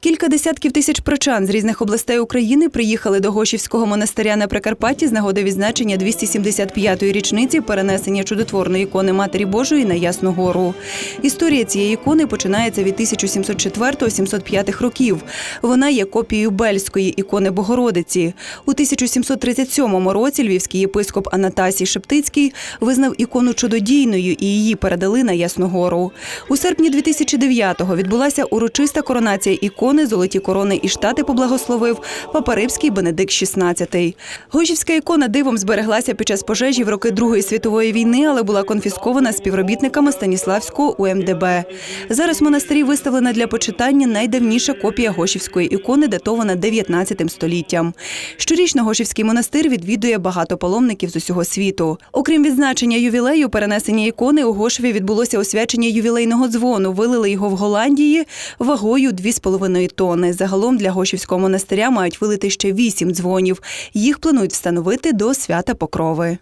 Кілька десятків тисяч прочан з різних областей України приїхали до Гошівського монастиря на Прикарпатті з нагоди відзначення 275-ї річниці перенесення чудотворної ікони Матері Божої на Ясну Гору. Історія цієї ікони починається від 1704-705 років. Вона є копією Бельської ікони Богородиці. У 1737 році львівський єпископ Анатасій Шептицький визнав ікону чудодійною і її передали на Ясну Гору. У серпні 2009-го відбулася урочиста коронація ікони, золоті корони і штати поблагословив Папа Римський Бенедикт XVI. Гошівська ікона дивом збереглася під час пожежі в роки Другої світової війни, але була конфіскована співробітниками Станіславського УМДБ. Зараз в монастирі виставлена для почитання найдавніша копія Гошівської ікони, датована 19 століттям. Щорічно Гошівський монастир відвідує багато паломників з усього світу. Окрім відзначення ювілею, перенесення ікони у Гошеві відбулося освячення ювілейного дзвону. Вилили його в Голландії вагою 2,5 тонни. Загалом для Гошівського монастиря мають вилити ще 8 дзвонів. Їх планують встановити до свята Покрови.